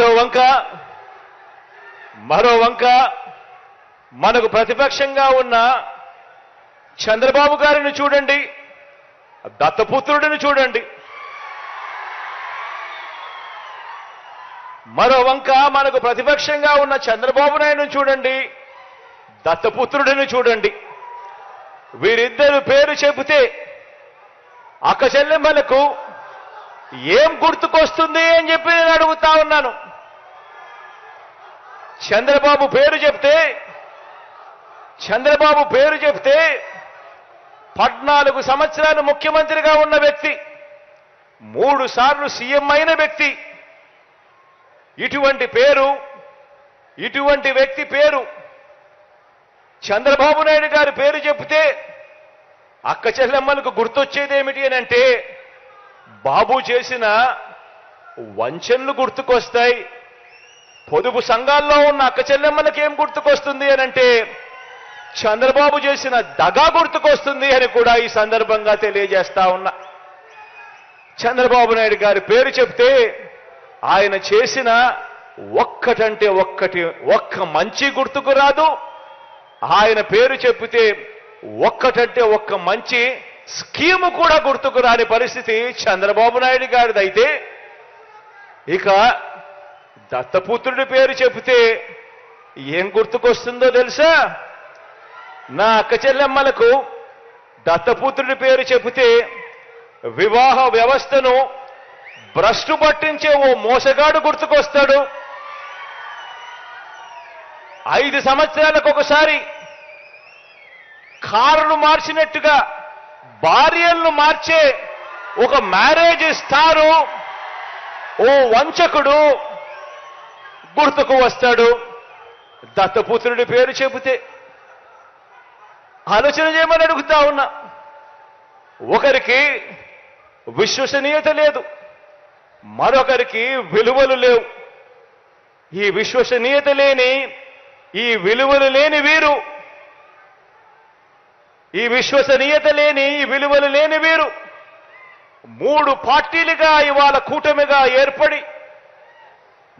మరో వంక మరో వంక మనకు ప్రతిపక్షంగా ఉన్న చంద్రబాబు గారిని చూడండి దత్తపుత్రుడిని చూడండి. మరో వంక మనకు ప్రతిపక్షంగా ఉన్న చంద్రబాబు నాయుడు చూడండి దత్తపుత్రుడిని చూడండి. వీరిద్దరు పేరు చెబితే అక్క చెల్లెమ్మలకు ఏం గుర్తుకొస్తుంది అని చెప్పి నేను అడుగుతా ఉన్నాను. చంద్రబాబు పేరు చెప్తే చంద్రబాబు పేరు చెప్తే పద్నాలుగు సంవత్సరాలు ముఖ్యమంత్రిగా ఉన్న వ్యక్తి మూడు సార్లు సీఎం అయిన వ్యక్తి ఇటువంటి పేరు ఇటువంటి వ్యక్తి పేరు చంద్రబాబు నాయుడు గారి పేరు చెప్తే అక్క చెల్లెమ్మలకు గుర్తొచ్చేది ఏమిటి అని అంటే బాబు చేసిన వంచనలు గుర్తుకొస్తాయి. పొదుపు సంఘాల్లో ఉన్న అక్క చెల్లెమ్మలకి ఏం గుర్తుకొస్తుంది అని అంటే చంద్రబాబు చేసిన దగా గుర్తుకొస్తుంది అని కూడా ఈ సందర్భంగా తెలియజేస్తా ఉన్నా. చంద్రబాబు నాయుడు గారి పేరు చెప్తే ఆయన చేసిన ఒక్కటంటే ఒక్కటి ఒక్క మంచి గుర్తుకు రాదు. ఆయన పేరు చెప్పితే ఒక్కటంటే ఒక్క మంచి స్కీము కూడా గుర్తుకు రాని పరిస్థితి చంద్రబాబు నాయుడు గారిదైతే ఇక దత్తపుత్రుడి పేరు చెబితే ఏం గుర్తుకొస్తుందో తెలుసా? నా అక్క చెల్లెమ్మలకు దత్తపుత్రుడి పేరు చెబితే వివాహ వ్యవస్థను భ్రష్టు పట్టించే ఓ మోసగాడు గుర్తుకొస్తాడు. ఐదు సంవత్సరాలకు ఒకసారి కారును మార్చినట్టుగా భార్యలను మార్చే ఒక మ్యారేజ్ ఇస్తారు. ఓ వంచకుడు గుర్తుకు వస్తాడు. దత్తపుత్రుడి పేరు చెబితే ఆలోచన చేయమని అడుగుతా ఉన్నా. ఒకరికి విశ్వసనీయత లేదు. మరొకరికి విలువలు లేవు. ఈ విశ్వసనీయత లేని ఈ విలువలు లేని వీరు. ఈ విశ్వసనీయత లేని ఈ విలువలు లేని వీరు. మూడు పార్టీలుగా ఇవాళ కూటమిగా ఏర్పడి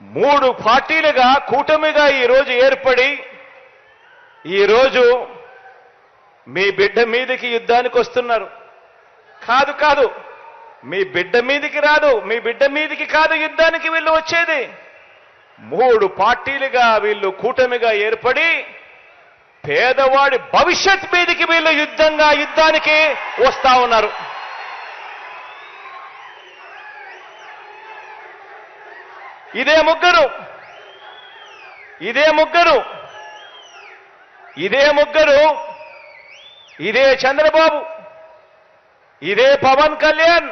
మూడు పార్టీలుగా కూటమిగా ఈరోజు ఏర్పడి ఈరోజు మీ బిడ్డ మీదకి యుద్ధానికి వస్తున్నారు. కాదు కాదు. మీ బిడ్డ మీదికి రాదు మీ బిడ్డ మీదికి కాదు యుద్ధానికి వీళ్ళు వచ్చేది. మూడు పార్టీలుగా వీళ్ళు కూటమిగా ఏర్పడి పేదవాడి భవిష్యత్ మీదికి వీళ్ళు యుద్ధంగా యుద్ధానికి వస్తా ఉన్నారు. ఇదే ముగ్గురు. ఇదే ముగ్గురు. ఇదే ముగ్గురు. ఇదే చంద్రబాబు. ఇదే పవన్ కళ్యాణ్.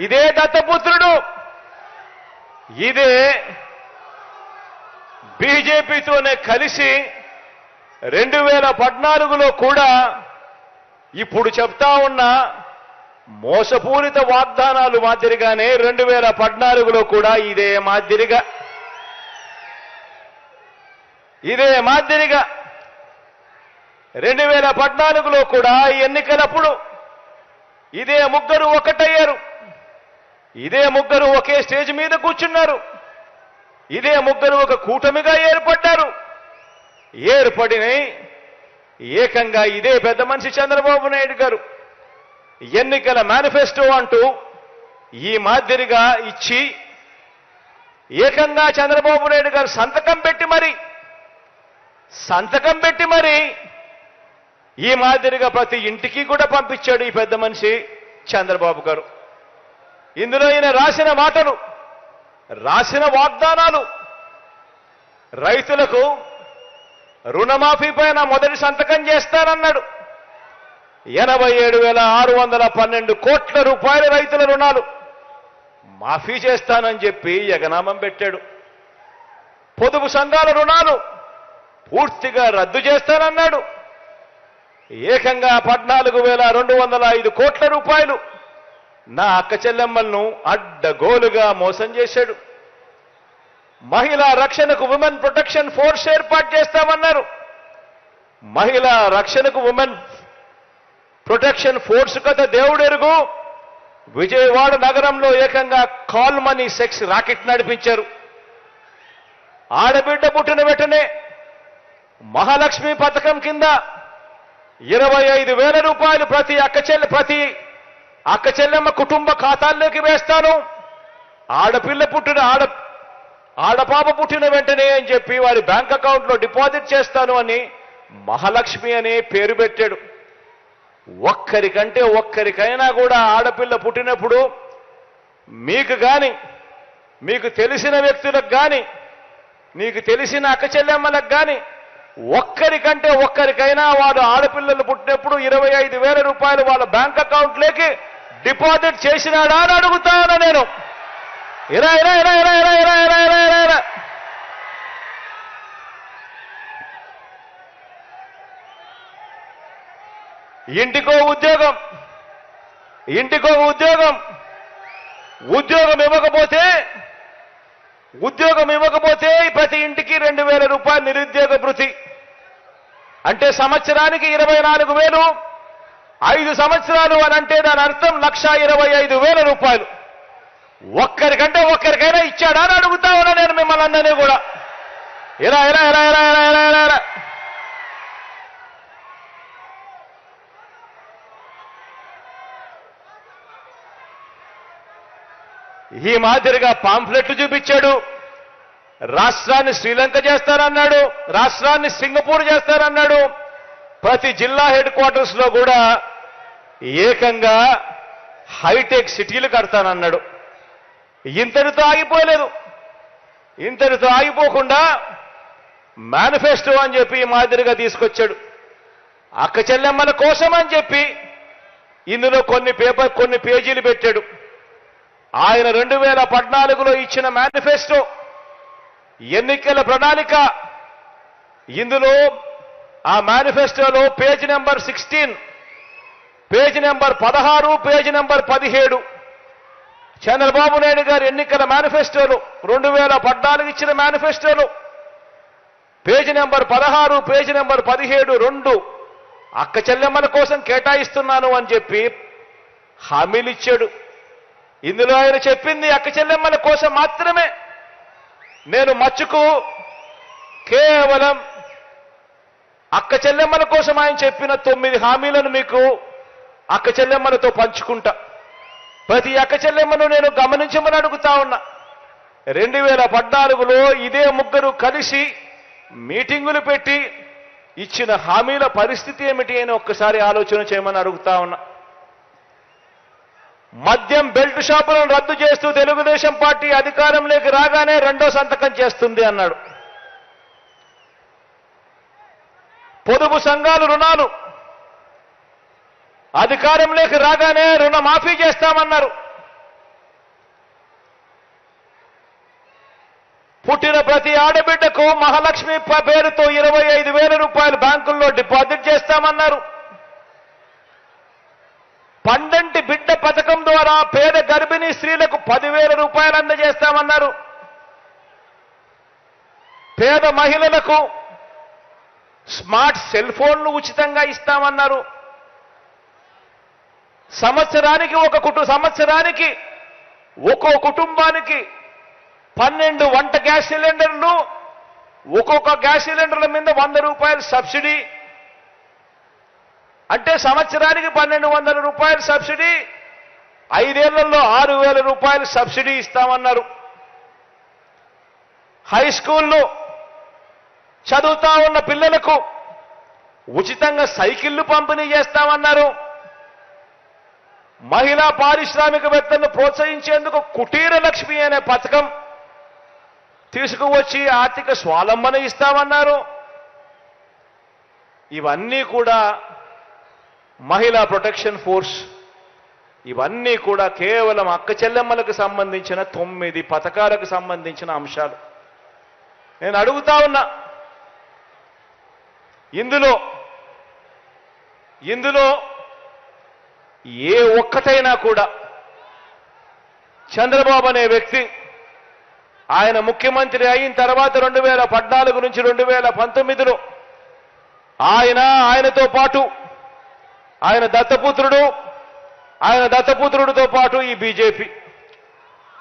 ఇదే దత్తపుత్రుడు. ఇదే బీజేపీతోనే కలిసి రెండు వేల పద్నాలుగులో కూడా ఇప్పుడు చెప్తా ఉన్న మోసపూరిత వాగ్దానాలు మాదిరిగానే రెండు వేల పద్నాలుగులో కూడా ఇదే మాదిరిగా. ఇదే మాదిరిగా. రెండు వేల పద్నాలుగులో కూడా ఎన్నికలప్పుడు ఇదే ముగ్గురు ఒకటయ్యారు. ఇదే ముగ్గురు ఒకే స్టేజ్ మీద కూర్చున్నారు. ఇదే ముగ్గురు ఒక కూటమిగా ఏర్పడ్డారు. ఏర్పడిన ఏకంగా ఇదే పెద్ద మనిషి చంద్రబాబు నాయుడు గారు. ఎన్నికల మేనిఫెస్టో అంటూ ఈ మాదిరిగా ఇచ్చి ఏకంగా చంద్రబాబు నాయుడు గారు సంతకం పెట్టి మరి సంతకం పెట్టి మరి ఈ మాదిరిగా ప్రతి ఇంటికి కూడా పంపించాడు ఈ పెద్ద మనిషి చంద్రబాబు గారు. ఇందులో ఈయన రాసిన మాటలు రాసిన వాగ్దానాలు రైతులకు రుణమాఫీ పైన మొదటి సంతకం చేస్తానన్నాడు. ఎనభై ఏడు వేల ఆరు వందల పన్నెండు కోట్ల రూపాయల రైతుల రుణాలు. మాఫీ చేస్తానని చెప్పి ఎగనామం పెట్టాడు. పొదుపు సంఘాల రుణాలు పూర్తిగా రద్దు చేస్తానన్నాడు. ఏకంగా పద్నాలుగు వేల రెండు వందల ఐదు కోట్ల రూపాయలు నా అక్క చెల్లెమ్మలను అడ్డగోలుగా మోసం చేశాడు. మహిళా రక్షణకు ఉమెన్ ప్రొటెక్షన్ ఫోర్స్ ఏర్పాటు చేస్తామన్నారు. మహిళా రక్షణకు ఉమెన్ ప్రొటెక్షన్ ఫోర్స్ కథ దేవుడెరుగు. విజయవాడ నగరంలో ఏకంగా కాల్ మనీ సెక్స్ రాకెట్ నడిపించారు. ఆడబిడ్డ పుట్టిన వెంటనే మహాలక్ష్మి పథకం కింద ఇరవై ఐదు వేల రూపాయలు ప్రతి అక్క చెల్లె ప్రతి అక్క చెల్లెమ్మ కుటుంబ ఖాతాల్లోకి వేస్తాను. ఆడపిల్ల పుట్టిన ఆడ ఆడపాప పుట్టిన వెంటనే అని చెప్పి వారి బ్యాంక్ అకౌంట్లో డిపాజిట్ చేస్తాను అని మహాలక్ష్మి అనే పేరు పెట్టాడు. ఒక్కరికంటే ఒక్కరికైనా కూడా ఆడపిల్ల పుట్టినప్పుడు మీకు గాని మీకు తెలిసిన వ్యక్తులకు గాని మీకు తెలిసిన అక్కచెల్లెమ్మలకు కానీ గాని ఒక్కరికంటే ఒక్కరికైనా వాడు ఆడపిల్లలు పుట్టినప్పుడు ఇరవై ఐదు వేల రూపాయలు వాళ్ళ బ్యాంక్ అకౌంట్లోకి డిపాజిట్ చేసినాడా అని అడుగుతాను నేను. ఇరా ఇరా ఇరా ఇరా ఇరా ఇరా ఇరా ఇరా ఇరా. ఇంటికో ఉద్యోగం. ఇంటికో ఉద్యోగం. ఉద్యోగం ఇవ్వకపోతే ఉద్యోగం ఇవ్వకపోతే ప్రతి ఇంటికి రెండు వేల రూపాయలు నిరుద్యోగ భృతి. అంటే సంవత్సరానికి ఇరవై నాలుగు వేలు ఐదు సంవత్సరాలు అని అంటే దాని అర్థం లక్ష ఇరవై ఐదు వేల రూపాయలు. ఒక్కరికంటే ఒక్కరికైనా ఇచ్చాడా అని అడుగుతా ఉన్నా నేను మిమ్మల్ని అందరినీ కూడా. ఇలా ఇలా ఇలా ఇలా ఇలా ఇలా ఇలా. ఈ మాదిరిగా పాంఫ్లెట్లు చూపించాడు. రాష్ట్రాన్ని శ్రీలంక చేస్తారన్నాడు. రాష్ట్రాన్ని సింగపూర్ చేస్తారన్నాడు. ప్రతి జిల్లా హెడ్ క్వార్టర్స్లో కూడా ఏకంగా హైటెక్ సిటీలు కడతానన్నాడు. ఇంతటితో ఆగిపోలేదు. ఇంతటితో ఆగిపోకుండా మేనిఫెస్టో అని చెప్పి ఈ మాదిరిగా తీసుకొచ్చాడు. అక్క చెల్లెమ్మల కోసం అని చెప్పి ఇందులో కొన్ని పేపర్ కొన్ని పేజీలు పెట్టాడు. ఆయన రెండు వేల పద్నాలుగులో ఇచ్చిన మేనిఫెస్టో ఎన్నికల ప్రణాళిక. ఇందులో ఆ మేనిఫెస్టోలో page number sixteen page number పదహారు పేజ్ నెంబర్ పదిహేడు. చంద్రబాబు నాయుడు గారి ఎన్నికల మేనిఫెస్టోలు రెండు వేల పద్నాలుగు ఇచ్చిన మేనిఫెస్టోలు. పేజ్ నెంబర్ పదహారు పేజ్ నెంబర్ పదిహేడు రెండు. అక్క చెల్లెమ్మల కోసం కేటాయిస్తున్నాను అని చెప్పి హామీలు ఇచ్చాడు. ఇందులో ఆయన చెప్పింది అక్క చెల్లెమ్మల కోసం మాత్రమే. నేను మచ్చుకు కేవలం అక్క చెల్లెమ్మల కోసం ఆయన చెప్పిన తొమ్మిది హామీలను మీకు అక్క చెల్లెమ్మలతో పంచుకుంటా. ప్రతి అక్క చెల్లెమ్మను నేను గమనించమని అడుగుతా ఉన్నా. రెండు వేల పద్నాలుగులో ఇదే ముగ్గురు కలిసి మీటింగులు పెట్టి ఇచ్చిన హామీల పరిస్థితి ఏమిటి అని ఒక్కసారి ఆలోచన చేయమని అడుగుతా ఉన్నా. మద్యం బెల్ట్ షాపులను రద్దు చేస్తూ తెలుగుదేశం పార్టీ అధికారంలోకి రాగానే రెండో సంతకం చేస్తుంది అన్నాడు. పొదుపు సంఘాలు రుణాలు అధికారంలోకి రాగానే రుణమాఫీ చేస్తామన్నారు. పుట్టిన ప్రతి ఆడబిడ్డకు మహాలక్ష్మి పేరుతో ఇరవై ఐదు వేల రూపాయలు బ్యాంకుల్లో డిపాజిట్ చేస్తామన్నారు. పండంటి బిడ్డ పథకం ద్వారా పేద గర్భిణీ స్త్రీలకు పదివేల రూపాయలు అందజేస్తామన్నారు. పేద మహిళలకు స్మార్ట్ సెల్ ఫోన్లు ఉచితంగా ఇస్తామన్నారు. సంవత్సరానికి ఒక కుటుంబ సంవత్సరానికి ఒక్కో కుటుంబానికి పన్నెండు వంట గ్యాస్ సిలిండర్లు ఒక్కొక్క గ్యాస్ సిలిండర్ల మీద వంద రూపాయలు సబ్సిడీ అంటే సంవత్సరానికి పన్నెండు వందల రూపాయలు సబ్సిడీ ఐదేళ్ళలో ఆరు వేల రూపాయలు సబ్సిడీ ఇస్తామన్నారు. హై స్కూల్లో చదువుతా ఉన్న పిల్లలకు ఉచితంగా సైకిళ్ళు పంపిణీ చేస్తామన్నారు. మహిళా పారిశ్రామికవేత్తలను ప్రోత్సహించేందుకు కుటీర లక్ష్మి అనే పథకం తీసుకువచ్చి ఆర్థిక స్వాలంబన ఇస్తామన్నారు. ఇవన్నీ కూడా మహిళా ప్రొటెక్షన్ ఫోర్స్ ఇవన్నీ కూడా కేవలం అక్క చెల్లెమ్మలకు సంబంధించిన తొమ్మిది పథకాలకు సంబంధించిన అంశాలు. నేను అడుగుతా ఉన్నా ఇందులో ఇందులో ఏ ఒక్కటైనా కూడా చంద్రబాబు అనే వ్యక్తి ఆయన ముఖ్యమంత్రి అయిన తర్వాత రెండు వేల పద్నాలుగు నుంచి రెండు వేల పంతొమ్మిదిలో ఆయన ఆయనతో పాటు ఆయన దత్తపుత్రుడు ఆయన దత్తపుత్రుడితో పాటు ఈ బీజేపీ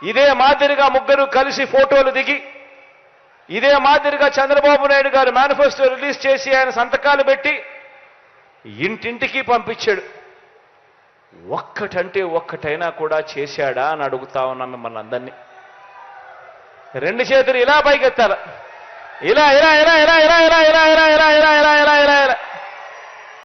ఇదే మాదిరిగా ముగ్గురు కలిసి ఫోటోలు దిగి ఇదే మాదిరిగా చంద్రబాబు నాయుడు గారు మేనిఫెస్టో రిలీజ్ చేసి ఆయన సంతకాలు పెట్టి ఇంటింటికి పంపించాడు ఒక్కటంటే ఒక్కటైనా కూడా చేశాడా అని అడుగుతా ఉన్నాను మిమ్మల్ని అందరినీ రెండు చేతులు ఇలా పైకెత్తాల ఇలా ఇలా ఇలా ఇలా ఇలా ఇలా ఇలా ఇలా ఇలా ఇలా ఇలా ఇలా ఇలా ఇలా